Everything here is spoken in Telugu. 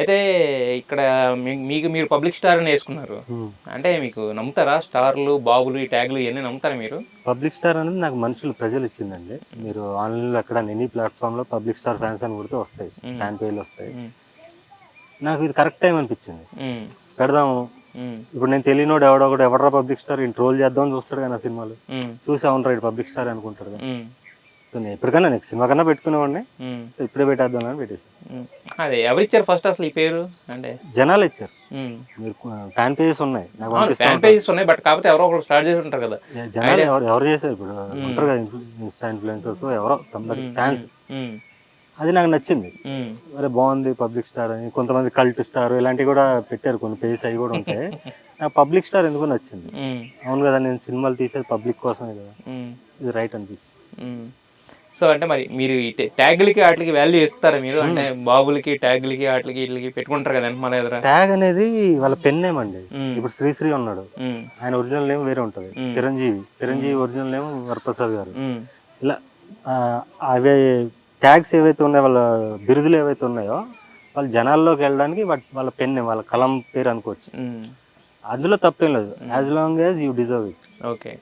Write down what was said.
అయితే ఇక్కడ మీకు మీరు పబ్లిక్ స్టార్ అని వేసుకున్నారు. అంటే మీకు నమ్ముతారా? స్టార్లు బాబులు ఈ ట్యాగ్లు ఇవన్నీ నమ్ముతారా మీరు? పబ్లిక్ స్టార్ అనేది నాకు మనుషులు ప్రజలు ఇచ్చిందండి. మీరు ఆన్లైన్లో ఎక్కడ ఎనీ ప్లాట్ఫామ్లో పబ్లిక్ స్టార్ ఫ్యాన్స్ అని కొడితే వస్తాయి. ఫ్యాన్ పేలు వస్తాయి. నాకు ఇది కరెక్ట్ టైం అనిపించింది. పెడదాము. ఇప్పుడు నేను తెలియనోడు ఎవడో ఒకటి ఎవడరా పబ్లిక్ స్టార్? ట్రోల్ చేద్దామని చూస్తాడు కదా నా సినిమాలు. చూసి అవును రైట్ పబ్లిక్ స్టార్ అనుకుంటాడు నేను ఎప్పటికైనా నెక్స్ట్ సినిమా కన్నా పెట్టుకునేవాడిని. ఇప్పుడే పెట్టేద్దాం అని పెట్టేసి. అదే ఎవరిచ్చారు ఫస్ట్ అసలు ఈ పేరు? అంటే జనాలు ఇచ్చారు. మీరు ఫ్యాన్ పేజెస్ ఉన్నాయి. ఫ్యాన్ పేజెస్ ఉన్నాయి బట్ కాకపోతే ఎవరో ఒకరు స్టార్ట్ చేసి ఉంటారు కదా. జనాలు ఎవరు ఎవరు చేశారు ఇప్పుడు? ఉంటారు కదా ఇన్స్టా ఇన్ఫ్లుయెన్సర్స్ ఎవరో సంబడి ఫ్యాన్స్ అది నాకు నచ్చింది. అరే బాగుంది పబ్లిక్ స్టార్ అని. కొంతమంది కల్ట్ స్టార్ ఇలాంటివి కూడా పెట్టారు కొన్ని పేజెస్ అవి కూడా ఉంటాయి. నాకు పబ్లిక్ స్టార్ ఎందుకు నచ్చింది. అవును కదా నేను సినిమాలు తీసేది పబ్లిక్ కోసమే కదా. ఇది రైట్ అనిపించింది. సో అంటే మరి మీరు ఈ ట్యాగులకి వాటికి వాల్యూ ఇస్తారా మీరు? అంటే బాబులకి ట్యాగులకి వాటికి వీటికి పెట్టుకుంటారు కదా మన ఎదుర ట్యాగ్ అనేది వాళ్ళ పెన్ నేమ్ అండి. ఇప్పుడు శ్రీశ్రీ ఉన్నాడు. ఆయన ఒరిజినల్ నేమ్ వేరే ఉంటుంది. చిరంజీవి. చిరంజీవి ఒరిజినల్ నేమ్ వరప్రసాద్ గారు. ఇలా అవే ట్యాగ్స్ ఏవైతే ఉన్నాయో వాళ్ళ బిరుదులు ఏవైతే ఉన్నాయో వాళ్ళ జనాల్లోకి వెళ్ళడానికి వాళ్ళ పెన్ వాళ్ళ కలం పేరు అనుకోవచ్చు. అందులో తప్పేం లేదు. As long as you deserve it okay.